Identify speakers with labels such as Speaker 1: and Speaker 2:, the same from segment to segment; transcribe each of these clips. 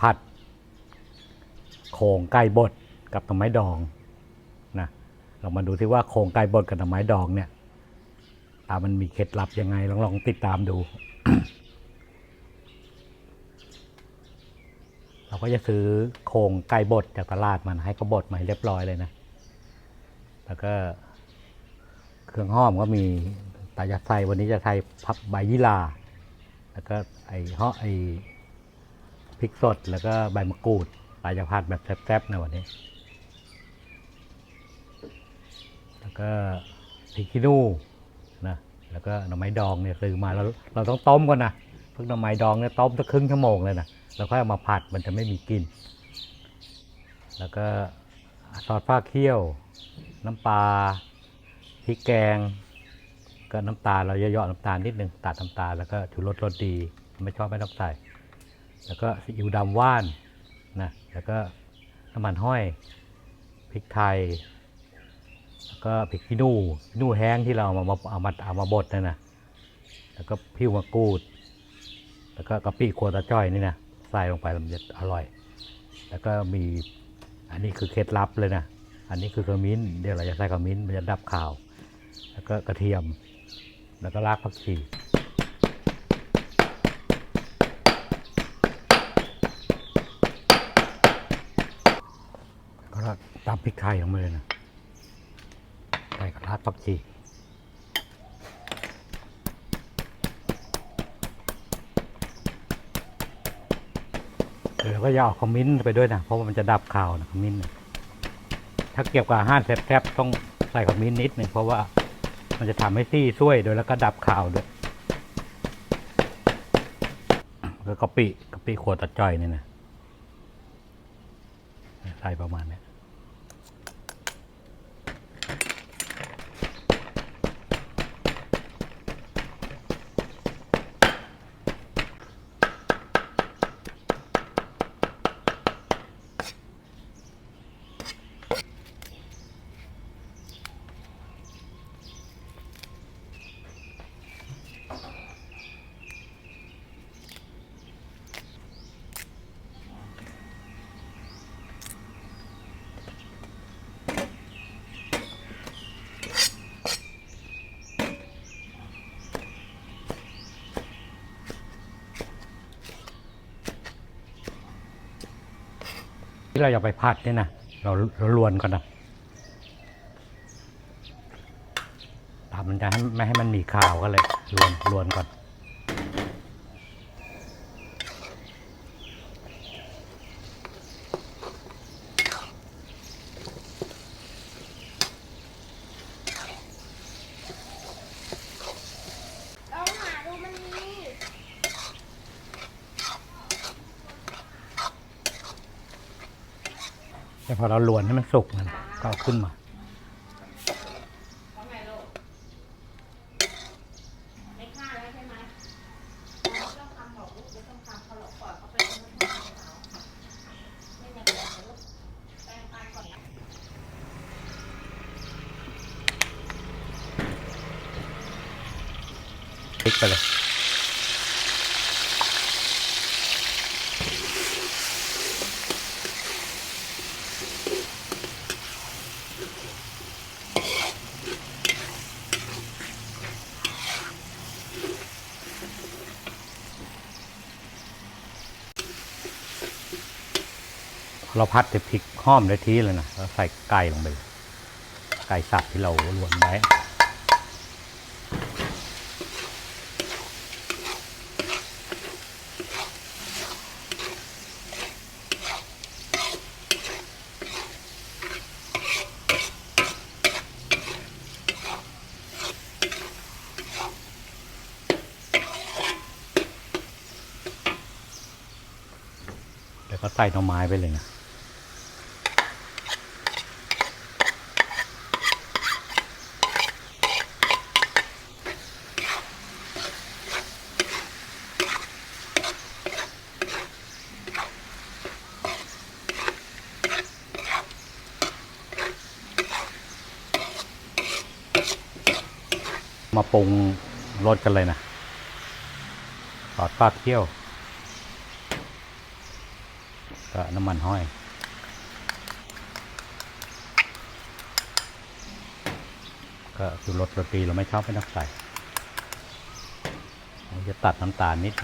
Speaker 1: ผัด โคงไก่บดกับหน่อไม้ดองนะเรามาดูที่ว่าโคงไก่บดกับหน่อไม้ดองเนี่ยมันมีเคล็ดลับยังไงลองลองติดตามดู เราก็จะซื้อโคงไก่บดจากตลาดมันให้เขาบดมาเรียบร้อยเลยนะ แล้วก็เครื่องห้อมก็มีตาจะใส่วันนี้จะใส่พับใบยี่หราแล้วก็ไอ้ห่อไอ้ พริกสดแล้วก็ใบมะกรูดปลาจะผัดแบบแซ่บๆในวันนี้ แล้วก็พริกขี้หนูนะแล้วก็หน่อไม้ดองเนี่ยซื้อมาแล้วเราต้องต้มก่อนนะพวกหน่อไม้ดองเนี่ยต้มสักครึ่งชั่วโมงเลยนะแล้วค่อยเอามาผัดมันจะไม่มีกลิ่นแล้วก็ซอสฟ้าเคี่ยว น้ำปลาพริกแกง ก็น้ำตาลเราเยอะๆน้ำตาลนิดนึงตัดน้ำตาลแล้วก็ชูรสรสดี ไม่ชอบไม่ต้องใส่ แล้วก็ซีอิ๊วดำว่านนะแล้วก็น้ำมันห้อยพริกไทย แล้วก็พริกขี้หนูขี้หนูแห้งที่เราเอามาเอามาเอามาบดนั่นนะแล้วก็ผิวมะกรูด แล้วก็กะปิขวดตะจ้อยนี่นะใส่ลงไปแล้วมันจะอร่อย แล้วก็มีอันนี้คือเคล็ดลับเลยนะอันนี้คือขมิ้นเดี๋ยวเราจะใส่ขมิ้นมันจะดับข่าว แล้วก็กระเทียม แล้วก็รากผักชีแล้วก็ตาม พริกไทยลงมาเลยนะใส่กับรากผักชีเดี๋ยวก็อย่าเอาขมิ้นไปด้วยนะ เพราะว่ามันจะดับข่าวนะขมิ้นนะถ้าเกี่ยวกับอาหารแซ่บๆต้องใส่ขมิ้นนิดหนึ่งเพราะว่ามันจะทำให้ซี่ช่วยโดยแล้วก็ดับข่าวด้วยแล้วก็กะปิกะปิขวดตะจ้อยนี่นะใส่ประมาณนี้ ที่เราอยากไปผัดเนี่ยนะเราเราลวนก่อนนะทำมันจะไม่ให้มันมีข่าวก็เลยลวนลวนก่อน
Speaker 2: ลองหาดูมันมี
Speaker 1: แต่พอเราลวนให้มันสุกมันก็เอาขึ้นมา
Speaker 2: ไม่ฆ่าแล้วใช่ไหมไม่ต้องทำหรอกลูกไม่ต้องทำเขาหรอกปล่อยเขาไปทำมันทำเขาไม่อยากแบ่งลูกแบ่งปันก่อนนะ
Speaker 1: พลิกไปเลย เราพัดแต่พริกห้อมได้ทีเลยนะแล้วใส่ไก่ลงไป ไก่สับที่เราลวนไว้แล้วก็ใส่หน่อไม้ไปเลยนะ มาปรุงรสกันเลยนะซอสปลาเคี่ยวก็น้ำมันห้อย ก็คือรสโรตีเราไม่ชอบไม่ต้องใส่จะตัดน้ำตาลนิด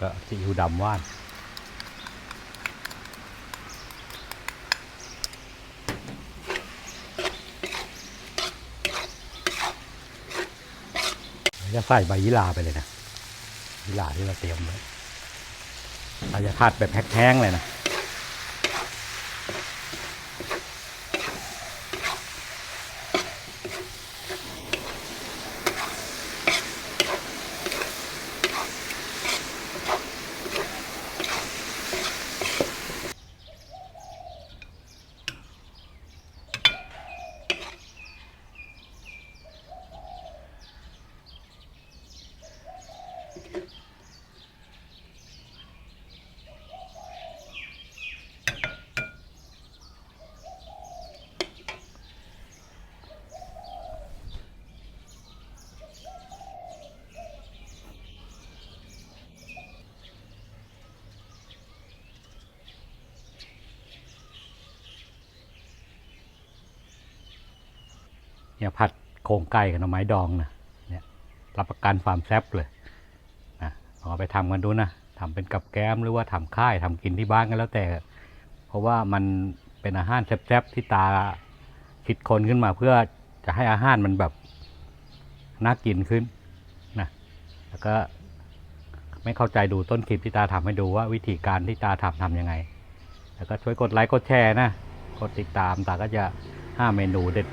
Speaker 1: ก็ซีอิ๊วดำว่าน จะใส่ใบยีราไปเลยนะยีราที่เราเตรียมไว้เราจะผัดแบบแห้งๆเลยนะ เนี่ยผัดโครงไก่กับหน่อไม้ดองนะเนี่ยรับประกันความแซ่บเลยนะลองเอาไปทำกันดูนะทำเป็นกับแก้มหรือว่าทำค่ายทำกินที่บ้านก็แล้วแต่ เพราะว่ามันเป็นอาหารแซ่บๆที่ตาคิดคนขึ้นมาเพื่อจะให้อาหารมันแบบน่ากินขึ้นนะแล้วก็ไม่เข้าใจดูต้นคลิปที่ตาทำให้ดูว่าวิธีการที่ตาทำทำยังไง แล้วก็ช่วยกดไลค์กดแชร์นะ กดติดตามตาก็จะห้าเมนูเด็ด